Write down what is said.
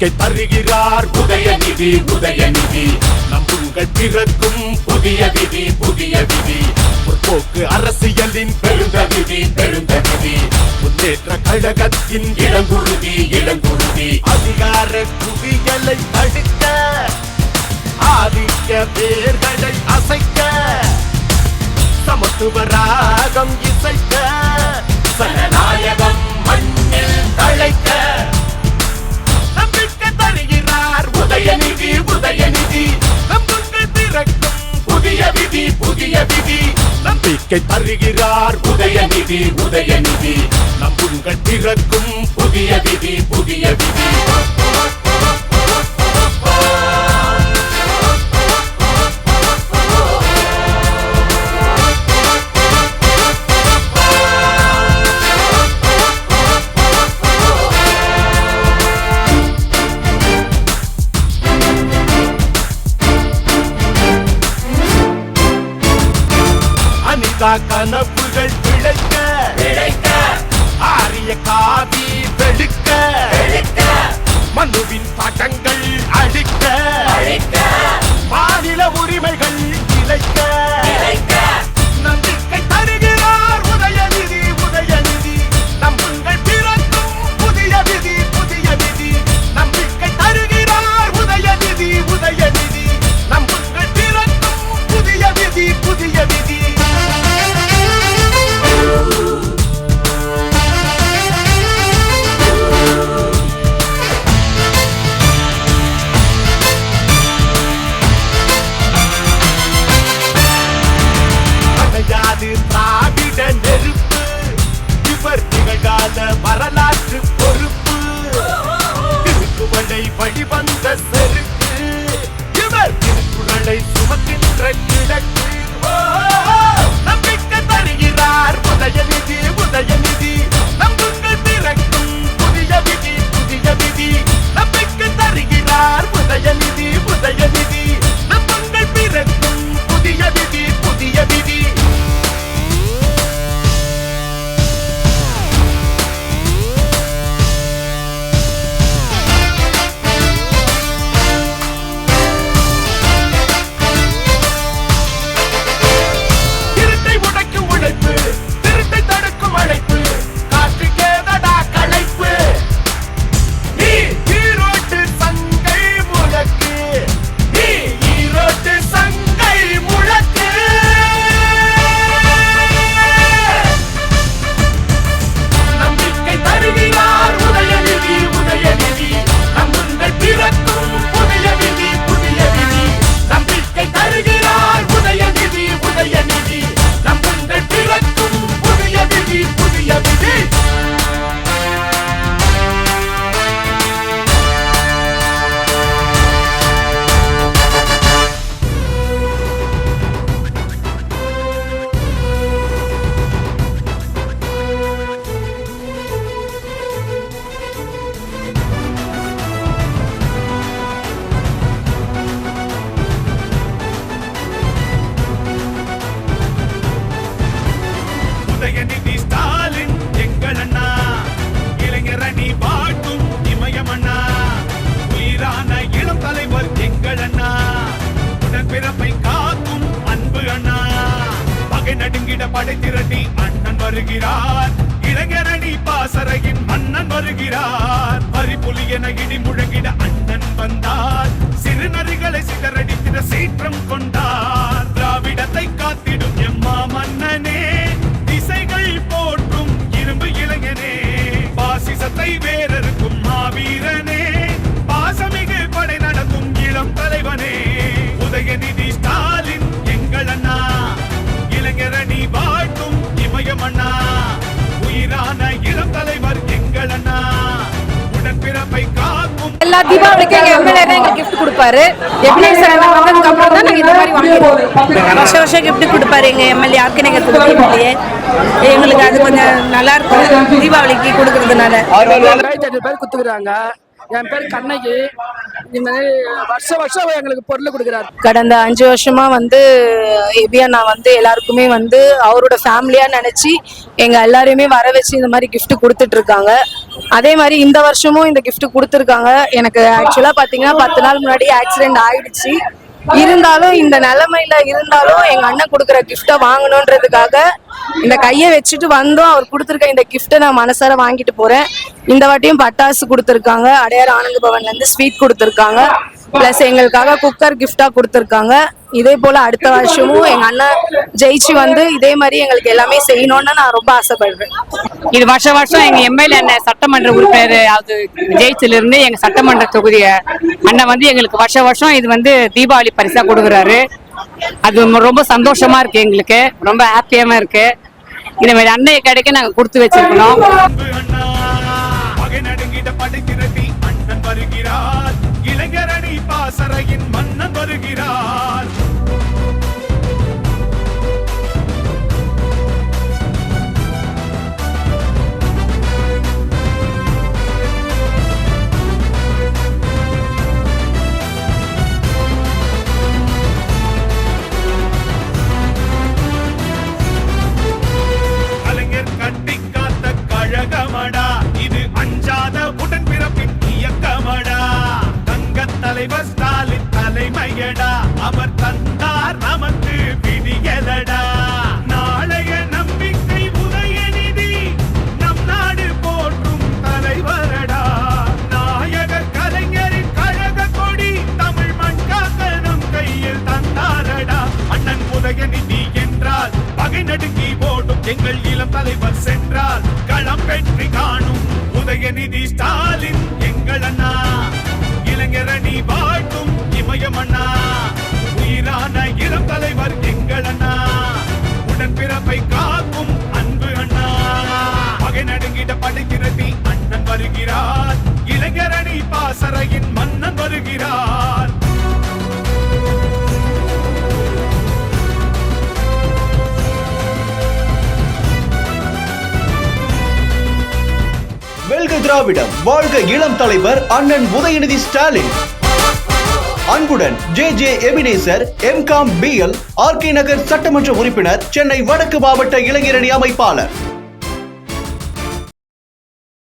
வாழ்க்கை தருகிறார் உதயநிதி நம் நம்புங்கள் பிறக்கும் புதிய விதி புதிய விதி. முற்போக்கு அரசியலின் பெருந்த விதி பெருந்த விதி. முன்னேற்ற கழகத்தின் இளங்குருதி இளங்குருதி. அதிகார குவியலை தடுக்க ஆதிக்க பேர்களை அசைக்க சமத்துவ ராகம் இசைக்க சனநாயகம் உதயநிதி உதயநிதி நம்புங்கள் திறக்கும் புதிய விதி புதிய விதி. நம்பிக்கை தருகிறார் உதயநிதி உதயநிதி நம்புங்கள் திறக்கும் புதிய விதி புதிய விதி. அனிதா கனவுகள் பிழைக்க பிழைக்க ஆரிய காவி வெளுக்க. வெளுக்க. மனுவின் பட்டங்கள் அழிக்க. அழிக்க. மாநில உரிமைகள் புதிய விதி புதிய விதி நம்பிக்கை தருகிறார் உதயநிதி உதயநிதி. பகை படை திரட்டி அண்ணன் வருகிறார். இளைஞரணி அணி பாசறையின் மன்னன் வருகிறார். வரிப்புலி என இடி முழங்கிட அண்ணன் வந்தார். எல்லா தீபாவளிக்கும் எங்க எம்எல்ஏ தான் எங்களுக்கு கிஃப்ட் கொடுப்பாரு. எம்எல்ஏ சார் எல்லாம் வந்ததுக்கு அப்புறம் தான் நாங்க இந்த மாதிரி வாங்கிடுவோம் வருஷம் வருஷம் கிஃப்ட் கொடுப்பாரு எங்க எம்எல்ஏ. யாருக்கு எங்க எம்எல்ஏ எங்களுக்கு அது கொஞ்சம் நல்லா இருக்கும் தீபாவளிக்கு கொடுக்கறதுனால. ஆயிரத்தி பேர் குத்துக்கிறாங்க என் பேர் கண்ணகி இந்த மாதிரி வருஷம் வருஷம் எங்களுக்கு பொருள் கொடுக்குறாரு கடந்த அஞ்சு வருஷமா வந்து எபி நான் வந்து எல்லாருக்குமே வந்து அவரோட ஃபேமிலியா நினைச்சு எங்க எல்லாரையுமே வர வச்சு இந்த மாதிரி கிஃப்ட் கொடுத்துட்டு இருக்காங்க. அதே மாதிரி இந்த வருஷமும் இந்த கிஃப்ட் கொடுத்துருக்காங்க. எனக்கு ஆக்சுவலா பாத்தீங்கன்னா பத்து நாள் முன்னாடி ஆக்சிடென்ட் ஆயிடுச்சு. இருந்தாலும் இந்த நிலைமையில இருந்தாலும் எங்க அண்ணன் கொடுக்குற கிஃப்டை வாங்கணுன்றதுக்காக இந்த கையை வச்சுட்டு வந்தோம் அவர் கொடுத்துருக்க இந்த கிஃப்ட்டை நான் மனசார வாங்கிட்டு போறேன். இந்த வாட்டியும் பட்டாசு கொடுத்துருக்காங்க. அடையார் ஆனந்த பவன்ல இருந்து ஸ்வீட் கொடுத்துருக்காங்க. ப்ளஸ் எங்களுக்காக குக்கர் கிஃப்டா கொடுத்துருக்காங்க. இதே போல அடுத்த வருஷமும் எங்க அண்ணன் ஜெயிச்சு வந்து இதே மாதிரி எங்களுக்கு எல்லாமே செய்யணும்னு நான் ரொம்ப ஆசைப்படுறேன். இது வருஷம் வருஷம் எங்க எம்எல்ஏ அண்ணன் சட்டமன்ற உறுப்பினர் அது ஜெயிச்சில இருந்து எங்க சட்டமன்ற தொகுதிய அண்ணன் வந்து எங்களுக்கு வருஷம் வருஷம் இது வந்து தீபாவளி பரிசா கொடுக்குறாரு. அது ரொம்ப- சந்தோஷமா இருக்கு எங்களுக்கு. ரொம்ப ஹாப்பியாம இருக்கு. இந்த மாதிரி அன்னைய கிடைக்க நாங்க கொடுத்து வச்சிருக்கணும். பாசறையின் மன்னன் வருகிறார். இது அஞ்சாத தலைவர் ஸ்டாலின் தலைமையடா அவர் தந்தார் நமக்கு விடியலடா நாளைய நம்பிக்கை உதயநிதி நம் நாடு போற்றும் தலைவரடா. நாயக கலைஞரின் கழக கொடி தமிழ் மண் நம் கையில் தந்தாரடா. அண்ணன் உதயநிதி என்றால் பகை நடுங்கி ஓடும் எங்கள் இளம் தலைவர் சென்றால் களம் வெற்றி காணும் உதயநிதி ஸ்டாலின் எங்கள் அண்ணா. இளைஞரணி வாழ்த்தும் இமயம் அண்ணா உயிரான இளம் தலைவர் எங்கள் அண்ணா. உடன்பிறப்பை காக்கும் அன்பு அண்ணா. பகை நடுங்கிட படுகிறது அண்ணன் வருகிறார். இளைஞரணி பாசறையின் மன்னன் வருகிறார். வெல்க திராவிடம் வாழ்க இளம் தலைவர் அண்ணன் உதயநிதி ஸ்டாலின். அன்புடன் J J Ebenezer MCom BL RK Nagar சட்டமன்ற உறுப்பினர் சென்னை வடக்கு மாவட்ட இளைஞரணி அமைப்பாளர்.